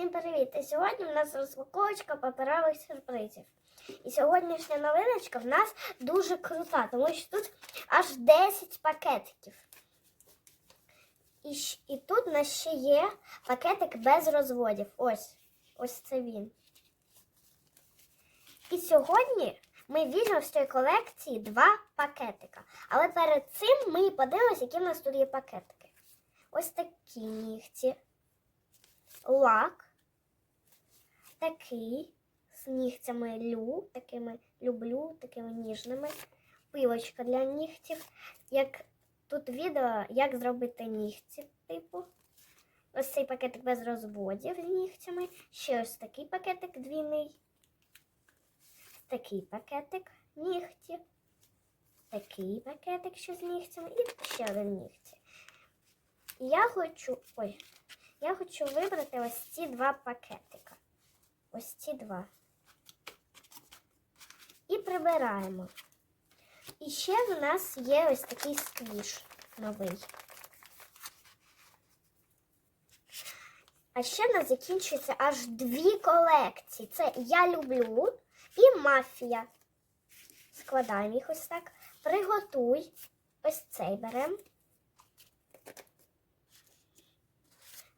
Всім привіт! І сьогодні в нас розпаковочка паперових сюрпризів. І сьогоднішня новиночка в нас дуже крута, тому що тут аж 10 пакетиків. І, і тут у нас ще є пакетик без розводів. Ось. Ось це він. І сьогодні ми візьмемо з цієї колекції два пакетика. Але перед цим ми подивимося, які в нас тут є пакетики. Ось такі нігті лак. Такий з нігтями лю, такими люблю, такими ніжними. Пилочка для нігтів. Як тут відео, як зробити нігті, типу. Ось цей пакетик без розводів з нігтями. Ще ось такий пакетик двійний. Такий пакетик нігтів. Такий пакетик ще з нігтями. І ще один нігті. Я хочу. Ой, я хочу вибрати ось ці два пакетика. Ось ці два. І прибираємо. І ще в нас є ось такий сквіш новий. А ще в нас закінчується аж дві колекції. Це Я люблю і мафія. Складаємо їх ось так. Приготуй. Ось цей беремо.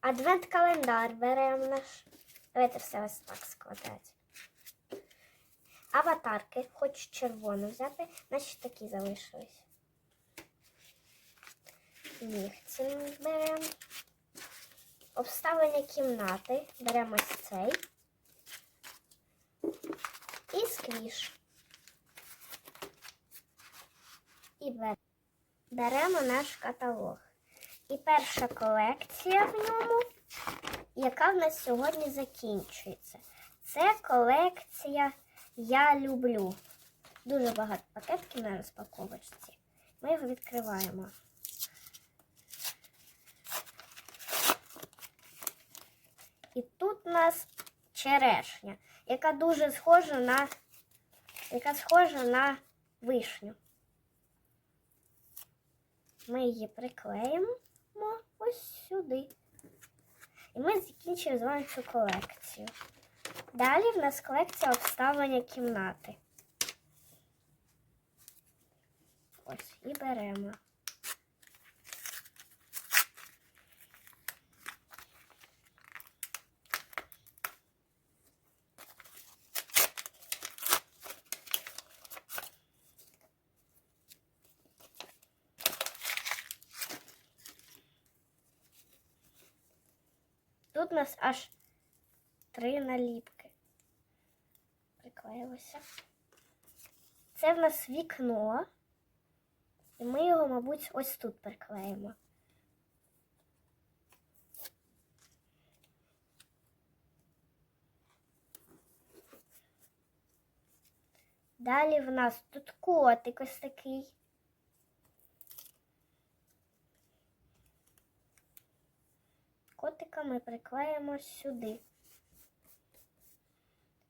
Адвент-календар беремо наш. Давайте все ось так складати. Аватарки, хочу червону взяти, значить такі залишились. Нігті ми беремо. Обставлення кімнати. Беремо ось цей. І сквіш. І бер- беремо наш каталог. І перша колекція в ньому, яка в нас сьогодні закінчується. Це колекція Я люблю. Дуже багато пакетків на розпаковочці. Ми його відкриваємо. І тут у нас черешня, яка дуже схожа на яка схожа на вишню. Ми її приклеїмо ось сюди. І ми закінчимо з вами цю колекцію. Далі в нас колекція обставлення кімнати. Ось і беремо. Тут нас аж три наліпки. Приклеїлося. Це в нас вікно. І ми його, мабуть, ось тут приклеїмо. Далі в нас тут котик ось такий. Ми приклеїмо сюди.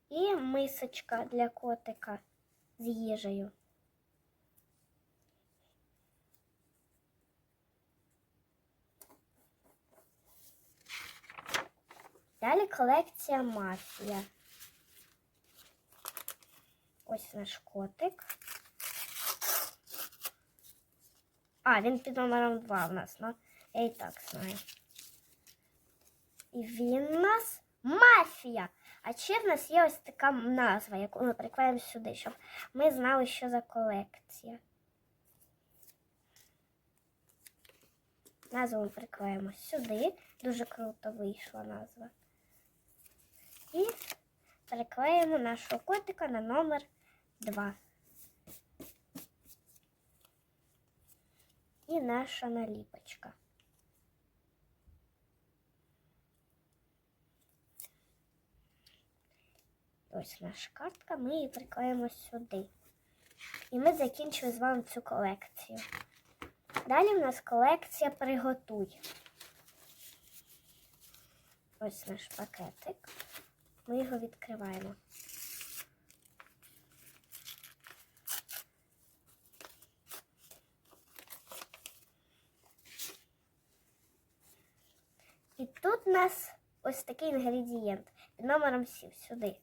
І мисочка для котика з їжею. Далі колекція мафія. Ось наш котик. А, він під номером 2 в нас, ну я і так знаю. І він у нас мафія. А ще в нас є ось така назва, яку ми приклеїмо сюди, щоб ми знали, що за колекція. Назву ми приклеїмо сюди. Дуже круто вийшла назва. І приклеїмо нашого котика на номер 2. І наша наліпочка. Ось наша картка, ми її приклеїмо сюди. І ми закінчили з вами цю колекцію. Далі в нас колекція приготуй. Ось наш пакетик. Ми його відкриваємо. І тут у нас ось такий інгредієнт під номером 7 сюди.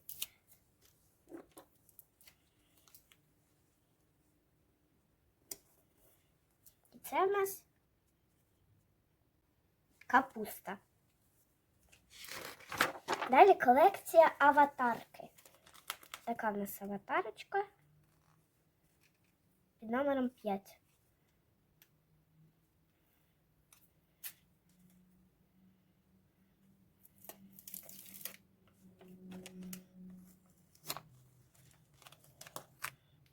Це в нас капуста. Далі колекція аватарки. Така в нас аватарочка під номером 5.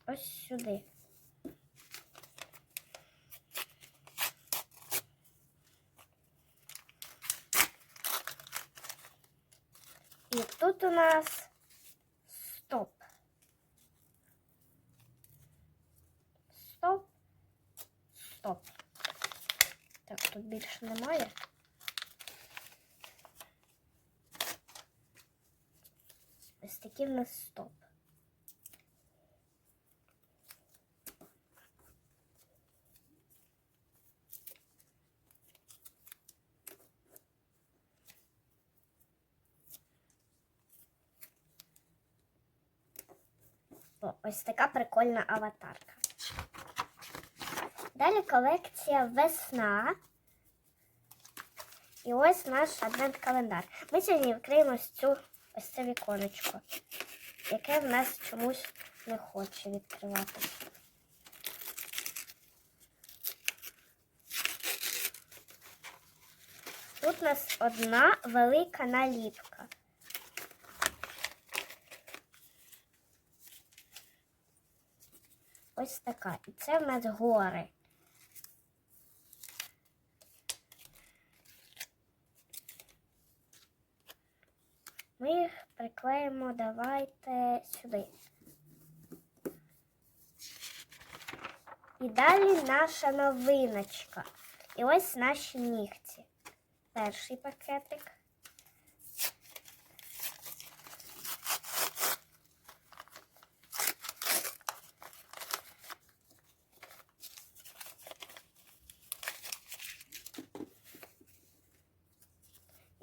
Ось сюди. І тут у нас стоп. Стоп. Стоп. Так, тут більше немає. Ось такий в нас стоп. О, ось така прикольна аватарка. Далі колекція весна. І ось наш адвент-календар. Ми сьогодні відкриємо ось цю ось це віконечко, яке в нас чомусь не хоче відкривати. Тут у нас одна велика наліпка. Ось така. І це в нас гори. Ми їх приклеїмо давайте сюди. І далі наша новиночка. І ось наші нігті. Перший пакетик.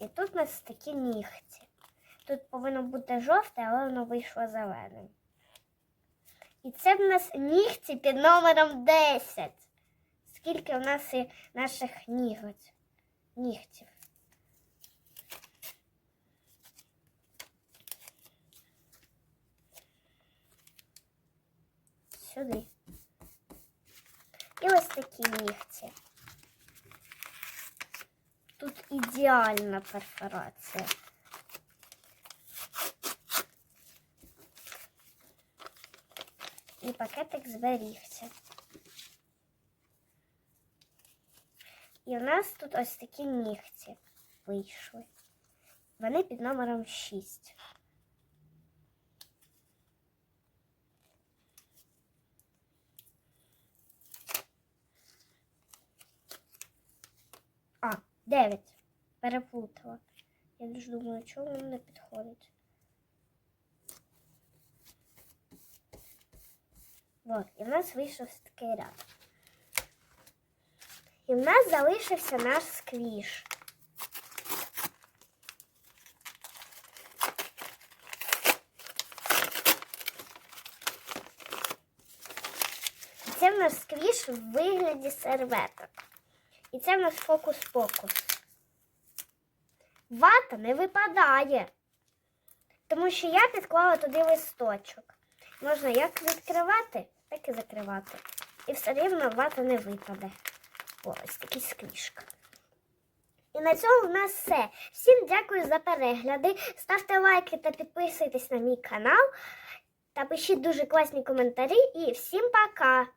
І у нас такі нігті. Тут повинно бути жовте, але воно вийшло зеленим. І це в нас нігті під номером 10. Скільки в нас і наших ніготь, нігтів. Сюди. І ось такі нігті. Ідеальна перфорація. І пакетик зберігся. І у нас тут ось такі нігті вийшли. Вони під номером 6. А, 9. Переплутала. Я дуже думаю, чому воно не підходить. Вот, і в нас вийшов такий ряд. І в нас залишився наш сквіш. Це в нас сквіш в вигляді серветок. І це в нас фокус-покус. Вата не випадає. Тому що я підклала туди листочок. Можна як відкривати, так і закривати. І все рівно вата не випаде. О, ось такий сквішка. І на цьому в нас все. Всім дякую за перегляди. Ставте лайки та підписуйтесь на мій канал. Та пишіть дуже класні коментарі. І всім пока!